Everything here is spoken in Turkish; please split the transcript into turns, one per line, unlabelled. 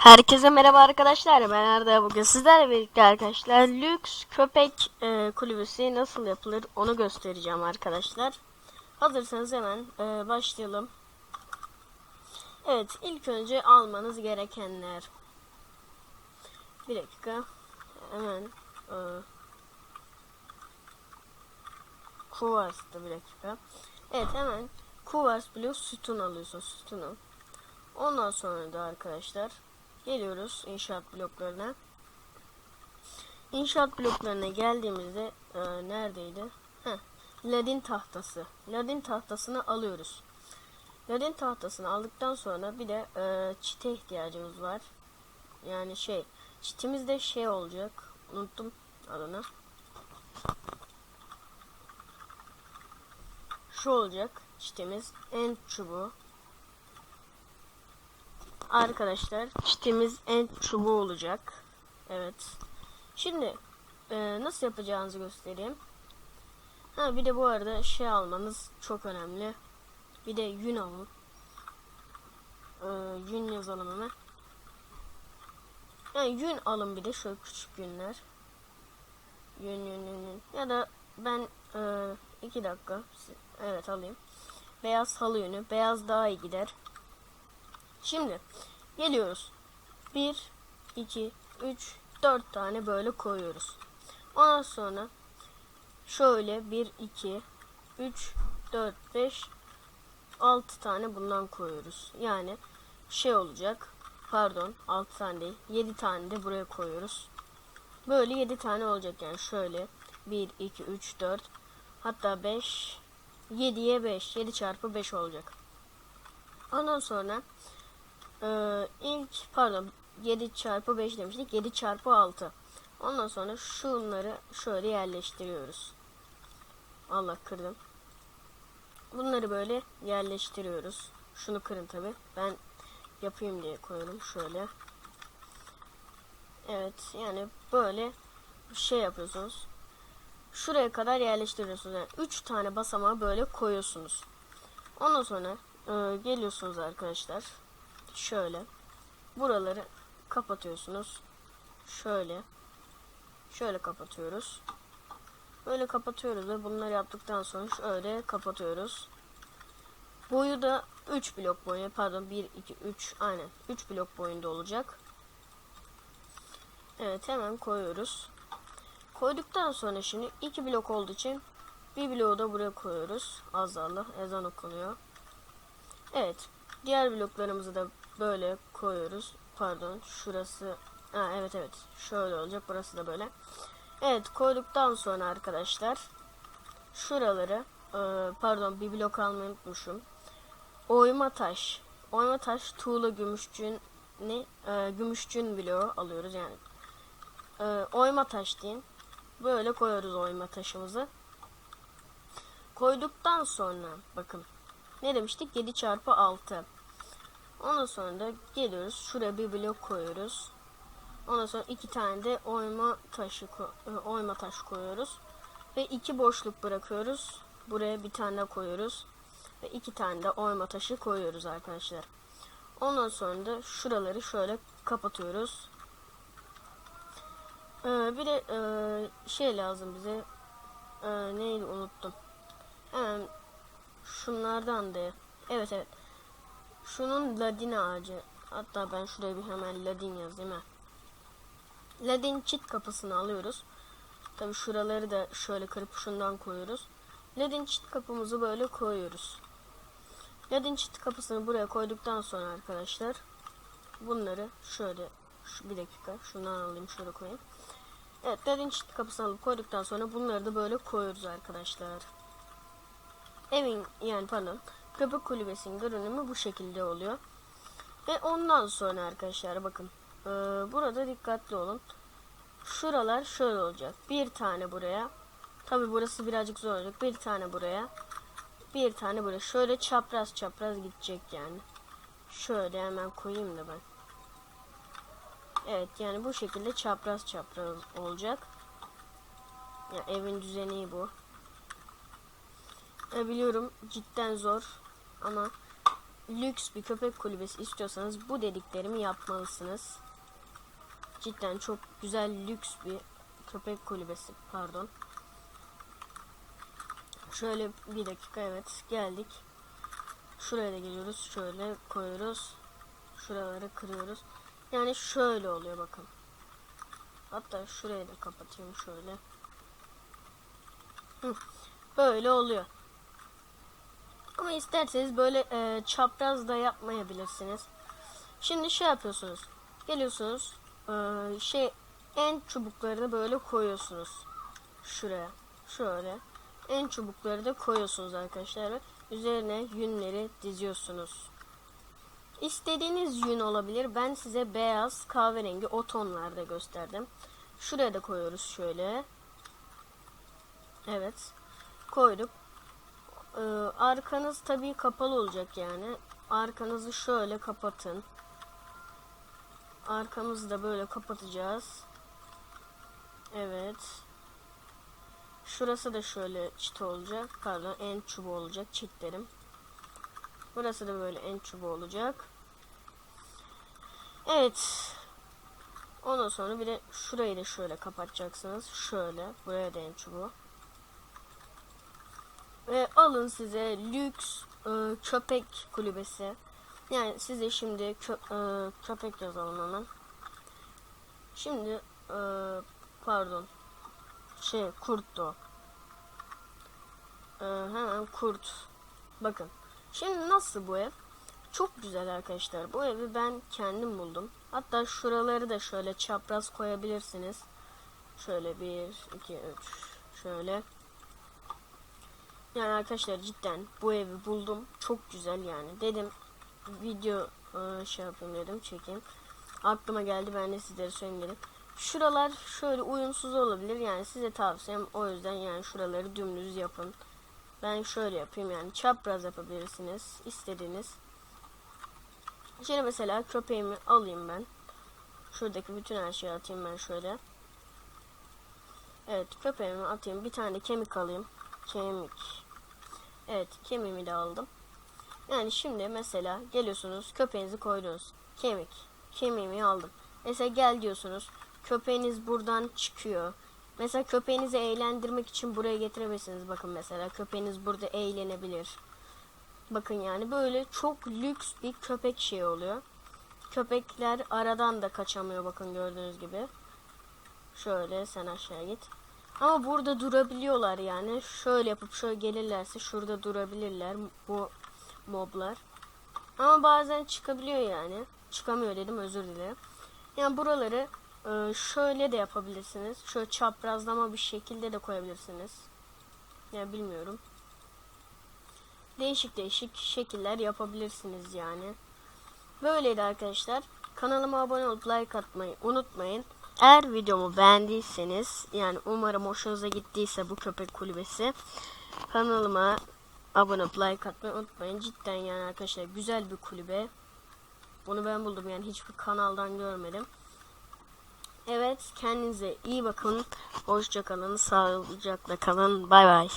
Herkese merhaba arkadaşlar. Ben Arda. Bugün sizlerle birlikte arkadaşlar lüks köpek e, kulübesi nasıl yapılır onu göstereceğim arkadaşlar. Hazırsanız hemen e, başlayalım. Evet ilk önce almanız gerekenler. Bir dakika. Hemen e, Kuvars'ta bir dakika. Evet hemen Kuvars Blue sütun alıyorsun sütunu. Ondan sonra da arkadaşlar geliyoruz inşaat bloklarına. İnşaat bloklarına geldiğimizde e, neredeydi? Heh, ladin tahtası. Ladin tahtasını alıyoruz. Ladin tahtasını aldıktan sonra bir de e, çite ihtiyacımız var. Yani şey, çitimizde şey olacak. Unuttum adını. Şu olacak çitimiz. En çubuğu. Arkadaşlar çitimiz en çubuğu olacak. Evet. Şimdi e, nasıl yapacağınızı göstereyim. Ha bir de bu arada şey almanız çok önemli. Bir de yün alın. E, yün yazalım hemen. Yani yün alın bir de şöyle küçük yünler. Yün yün yün yün. Ya da ben e, iki dakika. Evet alayım. Beyaz halı yünü. Beyaz daha iyi gider. Şimdi geliyoruz. 1, 2, 3, 4 tane böyle koyuyoruz. Ondan sonra şöyle 1, 2, 3, 4, 5, 6 tane bundan koyuyoruz. Yani şey olacak. Pardon 6 tane değil. 7 tane de buraya koyuyoruz. Böyle 7 tane olacak yani şöyle. 1, 2, 3, 4 hatta 5 7'ye 5 7 çarpı 5 olacak. Ondan sonra ee, ilk pardon 7 çarpı 5 demiştik 7 çarpı 6 ondan sonra şunları şöyle yerleştiriyoruz. Allah kırdım. Bunları böyle yerleştiriyoruz. Şunu kırın tabi ben yapayım diye koyalım. Şöyle. Evet yani böyle şey yapıyorsunuz. Şuraya kadar yerleştiriyorsunuz. Yani 3 tane basamağı böyle koyuyorsunuz. Ondan sonra e, geliyorsunuz arkadaşlar şöyle buraları kapatıyorsunuz. Şöyle şöyle kapatıyoruz. Böyle kapatıyoruz ve bunları yaptıktan sonra şöyle kapatıyoruz. Boyu da 3 blok boyu pardon 1 2 3 aynen 3 blok boyunda olacak. Evet hemen koyuyoruz. Koyduktan sonra şimdi 2 blok olduğu için bir bloğu da buraya koyuyoruz. Az Allah ezan okunuyor. Evet. Diğer bloklarımızı da böyle koyuyoruz. Pardon şurası. Ha, evet evet şöyle olacak. Burası da böyle. Evet koyduktan sonra arkadaşlar şuraları e, pardon bir blok almayı unutmuşum. Oyma taş. Oyma taş tuğla gümüşçün ne e, gümüşçün bloğu alıyoruz yani. E, oyma taş deyin. Böyle koyuyoruz oyma taşımızı. Koyduktan sonra bakın ne demiştik 7 çarpı 6 Ondan sonra da geliyoruz. Şuraya bir blok koyuyoruz. Ondan sonra iki tane de oyma taşı e, oyma taş koyuyoruz. Ve iki boşluk bırakıyoruz. Buraya bir tane koyuyoruz. Ve iki tane de oyma taşı koyuyoruz arkadaşlar. Ondan sonra da şuraları şöyle kapatıyoruz. Ee, bir de e, şey lazım bize. Ee, neydi unuttum. Hemen şunlardan da. Evet evet. Şunun ladin ağacı. Hatta ben şuraya bir hemen ladin yazayım ha. Ladin çit kapısını alıyoruz. Tabi şuraları da şöyle kırıp şundan koyuyoruz. Ladin çit kapımızı böyle koyuyoruz. Ladin çit kapısını buraya koyduktan sonra arkadaşlar bunları şöyle şu bir dakika şundan alayım şöyle koyayım. Evet ladin çit kapısını alıp koyduktan sonra bunları da böyle koyuyoruz arkadaşlar. Evin yani pardon Köpek kulübesinin görünümü bu şekilde oluyor. Ve ondan sonra arkadaşlar bakın. E, burada dikkatli olun. Şuralar şöyle olacak. Bir tane buraya. Tabi burası birazcık zor olacak. Bir tane buraya. Bir tane buraya. Şöyle çapraz çapraz gidecek yani. Şöyle hemen koyayım da ben. Evet yani bu şekilde çapraz çapraz olacak. Ya evin düzeni bu. E, biliyorum cidden zor ama lüks bir köpek kulübesi istiyorsanız bu dediklerimi yapmalısınız. Cidden çok güzel lüks bir köpek kulübesi pardon. Şöyle bir dakika evet geldik. Şuraya da geliyoruz. Şöyle koyuyoruz. Şuraları kırıyoruz. Yani şöyle oluyor bakın. Hatta şurayı da kapatayım şöyle. Böyle oluyor. Ama isterseniz böyle e, çapraz da yapmayabilirsiniz. Şimdi şey yapıyorsunuz. Geliyorsunuz. e, şey en çubuklarını böyle koyuyorsunuz. Şuraya. Şöyle. En çubukları da koyuyorsunuz arkadaşlar. Üzerine yünleri diziyorsunuz. İstediğiniz yün olabilir. Ben size beyaz, kahverengi o tonlarda gösterdim. Şuraya da koyuyoruz şöyle. Evet. Koyduk. Ee, arkanız tabii kapalı olacak yani. Arkanızı şöyle kapatın. Arkamızı da böyle kapatacağız. Evet. Şurası da şöyle çit olacak. Pardon en çubuğu olacak çitlerim. Burası da böyle en çubuğu olacak. Evet. Ondan sonra bir de şurayı da şöyle kapatacaksınız. Şöyle. Buraya da en çubuğu. Ve alın size lüks e, köpek kulübesi. Yani size şimdi kö, e, köpek yazalım hemen. Şimdi e, pardon. Şey kurttu. E, hemen kurt. Bakın. Şimdi nasıl bu ev? Çok güzel arkadaşlar. Bu evi ben kendim buldum. Hatta şuraları da şöyle çapraz koyabilirsiniz. Şöyle bir, iki, üç. Şöyle. Yani arkadaşlar cidden bu evi buldum. Çok güzel yani. Dedim video e, şey yapayım dedim çekeyim. Aklıma geldi ben de sizlere söyleyeyim. Şuralar şöyle uyumsuz olabilir. Yani size tavsiyem o yüzden yani şuraları dümdüz yapın. Ben şöyle yapayım yani çapraz yapabilirsiniz. istediğiniz. Şimdi mesela köpeğimi alayım ben. Şuradaki bütün her şeyi atayım ben şöyle. Evet köpeğimi atayım. Bir tane kemik alayım. Kemik. Evet kemiğimi de aldım. Yani şimdi mesela geliyorsunuz köpeğinizi koydunuz. Kemik. Kemiğimi aldım. Mesela gel diyorsunuz. Köpeğiniz buradan çıkıyor. Mesela köpeğinizi eğlendirmek için buraya getirebilirsiniz. Bakın mesela köpeğiniz burada eğlenebilir. Bakın yani böyle çok lüks bir köpek şey oluyor. Köpekler aradan da kaçamıyor bakın gördüğünüz gibi. Şöyle sen aşağı git. Ama burada durabiliyorlar yani. Şöyle yapıp şöyle gelirlerse şurada durabilirler bu moblar. Ama bazen çıkabiliyor yani. Çıkamıyor dedim özür dilerim. Yani buraları e, şöyle de yapabilirsiniz. Şöyle çaprazlama bir şekilde de koyabilirsiniz. Ya bilmiyorum. Değişik değişik şekiller yapabilirsiniz yani. Böyleydi arkadaşlar. Kanalıma abone olup like atmayı unutmayın. Eğer videomu beğendiyseniz yani umarım hoşunuza gittiyse bu köpek kulübesi kanalıma abone olup like atmayı unutmayın. Cidden yani arkadaşlar güzel bir kulübe. Bunu ben buldum yani hiçbir kanaldan görmedim. Evet kendinize iyi bakın. Hoşça kalın. Sağlıcakla kalın. Bay bay.